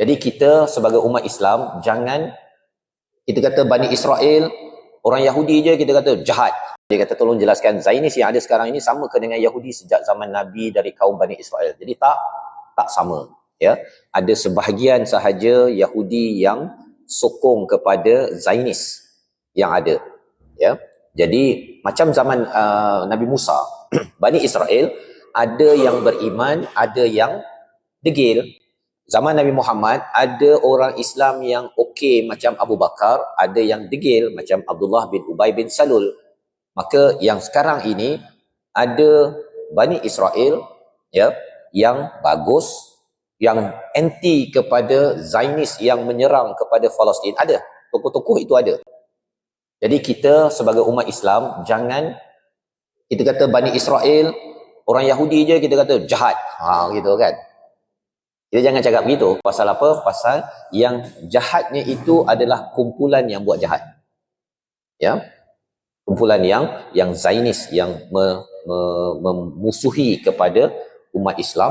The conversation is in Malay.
Jadi kita sebagai umat Islam jangan kita kata Bani Israel orang Yahudi je kita kata jahat. Dia kata tolong jelaskan Zainis yang ada sekarang ini sama ke dengan Yahudi sejak zaman Nabi dari kaum Bani Israel. Jadi tak tak sama ya. Ada sebahagian sahaja Yahudi yang sokong kepada Zainis yang ada ya. Jadi macam zaman uh, Nabi Musa, Bani Israel ada yang beriman, ada yang degil. Zaman Nabi Muhammad ada orang Islam yang okey macam Abu Bakar, ada yang degil macam Abdullah bin Ubay bin Salul. Maka yang sekarang ini ada Bani Israel ya yang bagus yang anti kepada Zionis yang menyerang kepada Palestin. Ada tokoh-tokoh itu ada. Jadi kita sebagai umat Islam jangan kita kata Bani Israel orang Yahudi je kita kata jahat ha gitu kan kita jangan cakap begitu. Pasal apa? Pasal yang jahatnya itu adalah kumpulan yang buat jahat. Ya? Kumpulan yang yang Zionis yang me, me, memusuhi kepada umat Islam